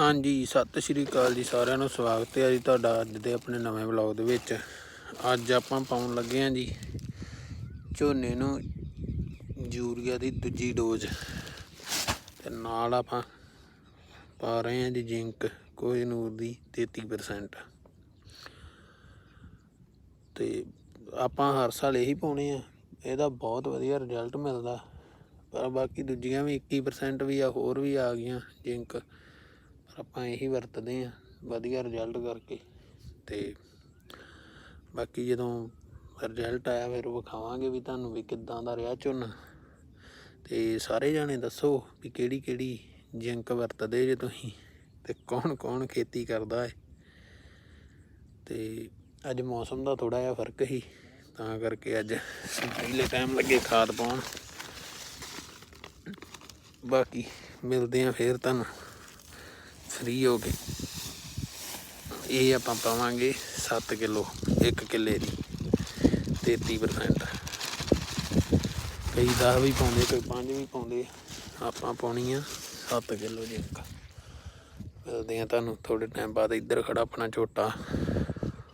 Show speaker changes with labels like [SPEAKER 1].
[SPEAKER 1] ਹਾਂਜੀ, ਸਤਿ ਸ਼੍ਰੀ ਅਕਾਲ ਜੀ ਸਾਰਿਆਂ ਨੂੰ, ਸਵਾਗਤ ਹੈ ਜੀ ਤੁਹਾਡਾ ਅੱਜ ਦੇ ਆਪਣੇ ਨਵੇਂ ਵਲੌਗ ਦੇ ਵਿੱਚ। ਅੱਜ ਆਪਾਂ ਪਾਉਣ ਲੱਗੇ ਹਾਂ ਜੀ ਝੋਨੇ ਨੂੰ ਯੂਰੀਆ ਦੀ ਦੂਜੀ ਡੋਜ਼। ਤੇ ਨਾਲ ਆਪਾਂ ਪਾ ਰਹੇ ਹਾਂ ਜੀ ਜਿੰਕ ਕੋਹੀਨੂਰ ਦੀ 33% ਤੇ ਆਪਾਂ ਹਰ ਸਾਲ ਇਹੀ ਪਾਉਣੇ ਆ, ਇਹਦਾ ਬਹੁਤ ਵਧੀਆ ਰਿਜ਼ਲਟ ਮਿਲਦਾ। ਪਰ ਬਾਕੀ ਦੂਜੀਆਂ ਵੀ 21% ਵੀ ਆ, ਹੋਰ ਵੀ ਆ ਗਈਆਂ ਜਿੰਕ। ਪਰ ਆਪਾਂ ਇਹੀ ਵਰਤਦੇ ਆ ਵਧੀਆ ਰਿਜ਼ਲਟ ਕਰਕੇ ਤੇ ਬਾਕੀ ਜਦੋਂ ਰਿਜ਼ਲਟ ਆਇਆ ਫਿਰ ਵਿਖਾਵਾਂਗੇ ਵੀ ਤੁਹਾਨੂੰ ਵੀ ਕਿੱਦਾਂ ਦਾ ਰਿਹਾ ਝੋਨਾ। ਤੇ ਸਾਰੇ ਜਾਣੇ ਦੱਸੋ ਵੀ ਕਿਹੜੀ ਕਿਹੜੀ ਜਿੰਕ ਵਰਤਦੇ ਜੇ ਤੁਸੀਂ ਤੇ ਕੌਣ ਕੌਣ ਖੇਤੀ ਕਰਦਾ ਹੈ ਤੇ ਅੱਜ ਮੌਸਮ ਦਾ ਥੋੜਾ ਜਿਹਾ ਫ਼ਰਕ ਸੀ, ਤਾਂ ਕਰਕੇ ਅੱਜ ਪਹਿਲੇ ਟਾਈਮ ਲੱਗੇ ਖਾਦ ਪਾਉਣ। ਬਾਕੀ ਮਿਲਦੇ ਆ ਫੇਰ ਤੁਹਾਨੂੰ। ਫ੍ਰੀ ਹੋ ਕੇ ਇਹ ਆਪਾਂ ਪਾਵਾਂਗੇ 7 ਕਿਲੋ 1 ਕਿੱਲੇ ਦੀ 33% ਕਈ 10 ਵੀ ਪਾਉਂਦੇ, ਕੋਈ 5 ਵੀ ਪਾਉਂਦੇ, ਆਪਾਂ ਪਾਉਣੀ ਆ 7 ਕਿਲੋ ਦੀ ਮਿਲਦੇ ਆ ਤੁਹਾਨੂੰ ਥੋੜੇ ਟਾਈਮ ਬਾਅਦ ਇੱਧਰ ਖੜਾ ਆਪਣਾ ਝੋਟਾ।